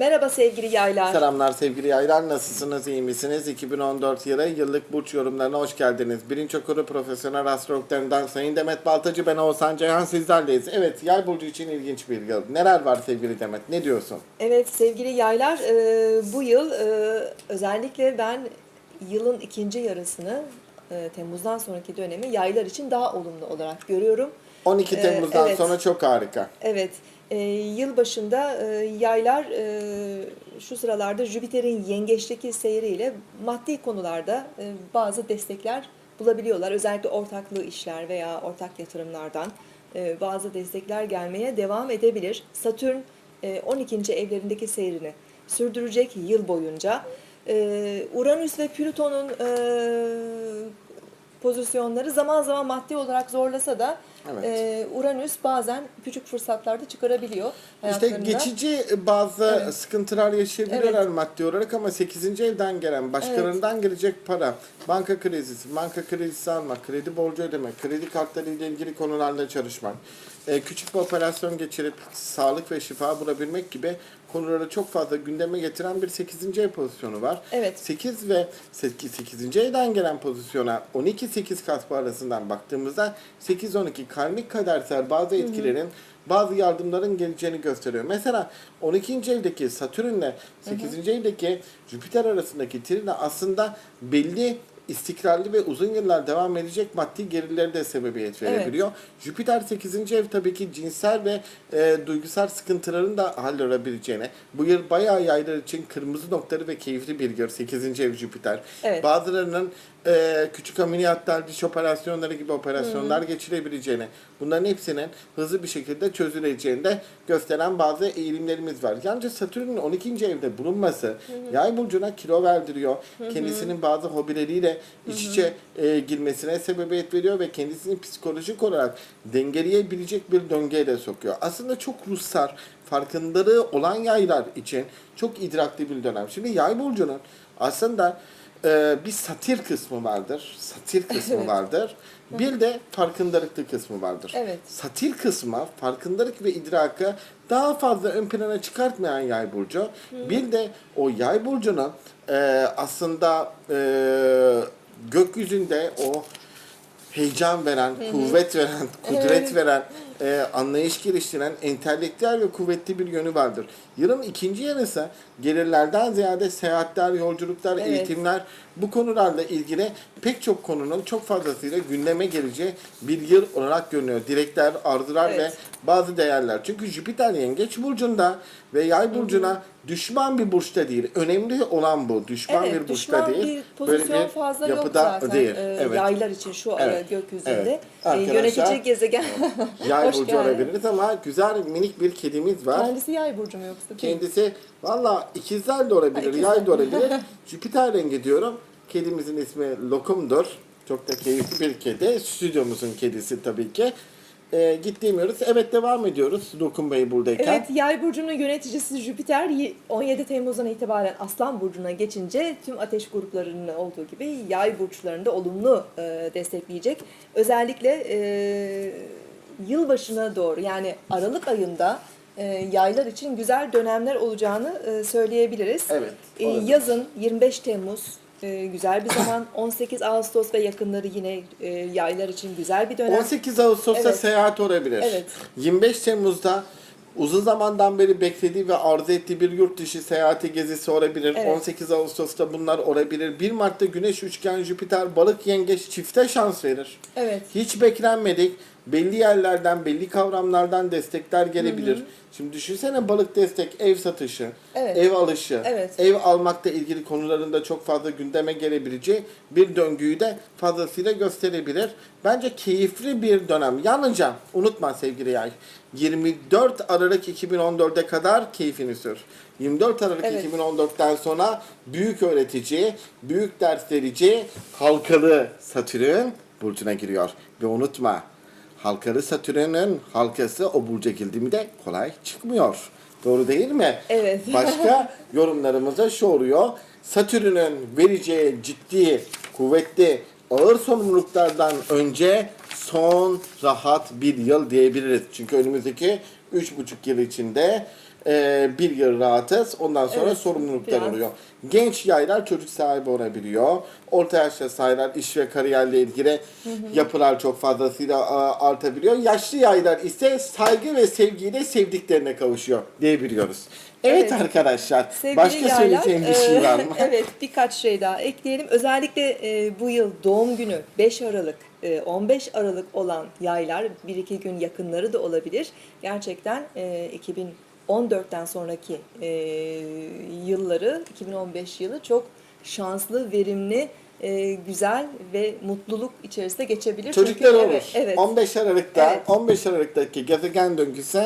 Merhaba sevgili yaylar. Selamlar sevgili yaylar. Nasılsınız? iyi misiniz? 2014 yılı yıllık burç yorumlarına hoş geldiniz. Birinci okuru profesyonel astrologlarından Sayın Demet Baltacı, ben Oğuzhan Ceyhan sizlerleyiz. Evet, yay burcu için ilginç bir yıl. Neler var sevgili Demet? Ne diyorsun? Evet sevgili yaylar e, bu yıl e, özellikle ben yılın ikinci yarısını e, Temmuz'dan sonraki dönemi yaylar için daha olumlu olarak görüyorum. 12 Ee, Temmuz'dan evet. sonra çok harika. Evet e, yıl başında e, yaylar e, şu sıralarda Jüpiter'in yengeçteki seyriyle maddi konularda e, bazı destekler bulabiliyorlar. Özellikle ortaklığı işler veya ortak yatırımlardan e, bazı destekler gelmeye devam edebilir. Satürn e, 12. evlerindeki seyrini sürdürecek yıl boyunca. E, Uranüs ve Plüton'un e, pozisyonları zaman zaman maddi olarak zorlasa da Evet. e, Uranüs bazen küçük fırsatlarda çıkarabiliyor İşte geçici bazı Evet. sıkıntılar yaşayabiliyorlar Evet. maddi olarak ama 8. evden gelen başkalarından gelecek para, banka kredisi, banka kredisi almak, kredi borcu ödemek, kredi kartları ile ilgili konularla çalışmak, e, küçük bir operasyon geçirip sağlık ve şifa bulabilmek gibi konuları çok fazla gündeme getiren bir 8. ev pozisyonu var. Evet. 8 ve 8. 8. evden gelen pozisyona 12-8 kaspa arasından baktığımızda 8-12 karmik kadersel bazı etkilerin bazı yardımların geleceğini gösteriyor. Mesela 12. evdeki Satürn'le 8. evdeki Jüpiter arasındaki trine aslında belli istikrarlı ve uzun yıllar devam edecek maddi gerilere de sebebiyet Evet. verebiliyor. Jüpiter 8. ev tabii ki cinsel ve e, duygusal sıkıntıların da halledebileceğine. Bu yıl bayağı yaylar için kırmızı noktaları ve keyifli bir yıl 8. ev Jüpiter. Evet. Bazılarının e, küçük ameliyatlar, diş operasyonları gibi operasyonlar geçirebileceğine, bunların hepsinin hızlı bir şekilde çözüleceğini de gösteren bazı eğilimlerimiz var. Yalnızca Satürn'ün 12. evde bulunması yay burcuna kilo verdiriyor. Kendisinin bazı hobileriyle iç içe e, girmesine sebebiyet veriyor ve kendisini psikolojik olarak dengeleyebilecek bir döngüye de sokuyor. Aslında çok ruhsar, farkındalığı olan yaylar için çok idrakli bir dönem. Şimdi yay burcunun aslında e, bir satir kısmı vardır. Satir kısmı Evet. vardır. Bir de farkındalıklı kısmı vardır. Evet. Satir kısmı farkındalık ve idrakı daha fazla ön plana çıkartmayan yay burcu. Bir de o yay burcunun e, aslında e, gökyüzünde o heyecan veren, kuvvet veren, kudret Evet. veren, e, anlayış geliştiren, entelektüel ve kuvvetli bir yönü vardır. Yılın ikinci yarısı gelirlerden ziyade seyahatler, yolculuklar, Evet. eğitimler bu konularla ilgili pek çok konunun çok fazlasıyla gündeme geleceği bir yıl olarak görünüyor. Dilekler, arzular Evet. ve bazı değerler. Çünkü Jüpiter yengeç burcunda ve yay burcuna düşman bir burçta değil. Önemli olan bu. Düşman Evet, bir burçta düşman değil. bir pozisyon fazla yok zaten değil. e, evet. yaylar için şu Evet, e, gökyüzünde. evet. E, yönetici gezegen. Yay burcu olabiliriz ama güzel minik bir kedimiz var. Kendisi yay burcu mu yoksa? değil? Kendisi valla ikizler de olabilir, ikizler. yay da olabilir. Jüpiter rengi diyorum. Kedimizin ismi Lokum'dur. Çok da keyifli bir kedi. Stüdyomuzun kedisi tabii ki. Ee, gittiğimiyoruz. Evet devam ediyoruz Lokum Bey buradayken. Evet, Yay burcunun yöneticisi Jüpiter y- 17 Temmuz'dan itibaren Aslan burcuna geçince tüm ateş gruplarının olduğu gibi Yay burçlarında olumlu e, destekleyecek. Özellikle e, yılbaşına doğru yani Aralık ayında e, yaylar için güzel dönemler olacağını e, söyleyebiliriz. Evet, E, olabilir. yazın 25 Temmuz e, güzel bir zaman. 18 Ağustos ve yakınları yine e, yaylar için güzel bir dönem. 18 Ağustos'ta Evet. seyahat olabilir. Evet. 25 Temmuz'da uzun zamandan beri beklediği ve arzu ettiği bir yurt dışı seyahati gezisi olabilir. Evet. 18 Ağustos'ta bunlar olabilir. 1 Mart'ta Güneş üçgen Jüpiter balık yengeç çifte şans verir. Evet. Hiç beklenmedik. Belli yerlerden, belli kavramlardan destekler gelebilir. Şimdi düşünsene balık destek, ev satışı, Evet. ev alışı, Evet. ev almakla ilgili konularında çok fazla gündeme gelebileceği bir döngüyü de fazlasıyla gösterebilir. Bence keyifli bir dönem. Yalnızca unutma sevgili yay. 24 Aralık 2014'e kadar keyfini sür. 24 Aralık Evet. 2014'ten sonra büyük öğretici, büyük ders verici halkalı Satürn burcuna giriyor. Ve unutma halkalı Satürn'ün halkası o burca girdiğinde kolay çıkmıyor. Doğru değil mi? Evet. Başka yorumlarımızda şu oluyor. Satürn'ün vereceği ciddi, kuvvetli, ağır sorumluluklardan önce son rahat bir yıl diyebiliriz. Çünkü önümüzdeki üç buçuk yıl içinde e, bir yıl rahatız. Ondan sonra Evet, sorumluluklar biraz. oluyor. Genç yaylar çocuk sahibi olabiliyor. Orta yaşta yaylar iş ve kariyerle ilgili yapılar çok fazlasıyla artabiliyor. Yaşlı yaylar ise saygı ve sevgiyle sevdiklerine kavuşuyor diyebiliyoruz. Evet, Evet. arkadaşlar. Sevgili başka yaylar, söyleyeceğim bir şey e, var mı? evet birkaç şey daha ekleyelim. Özellikle e, bu yıl doğum günü 5 Aralık, e, 15 Aralık olan yaylar bir iki gün yakınları da olabilir. Gerçekten e, 2014'ten sonraki e, yılları, 2015 yılı çok şanslı, verimli, e, güzel ve mutluluk içerisinde geçebilir. Çocuklar Çünkü- olur. Evet, evet. 15 Aralık'ta, Evet. 15 Aralık'taki gezegen döngüsü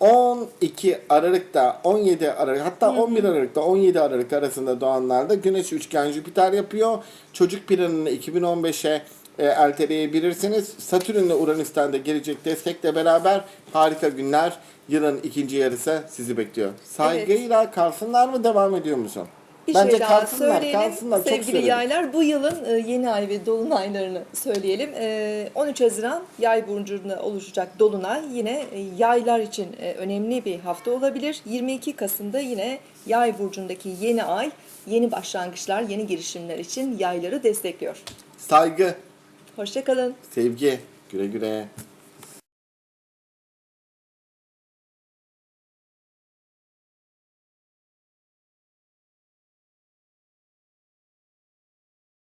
12 Aralık'ta, 17 Aralık, hatta 11 Aralık'ta 17 Aralık arasında doğanlarda Güneş üçgen Jüpiter yapıyor. Çocuk planını 2015'e e, erteleyebilirsiniz. Satürn ile Uranüs'ten de gelecek destekle beraber harika günler. Yılın ikinci yarısı sizi bekliyor. Saygıyla kalsınlar mı devam ediyor musun? Bir Bence şey kalsınlar, söyleyelim kalsınlar. Çok sevgili söyledim. yaylar. Bu yılın e, yeni ay ve dolunaylarını söyleyelim. E, 13 Haziran yay burcunda oluşacak dolunay yine e, yaylar için e, önemli bir hafta olabilir. 22 Kasım'da yine yay burcundaki yeni ay yeni başlangıçlar, yeni girişimler için yayları destekliyor. Saygı, Hoşçakalın. sevgi, güle güle.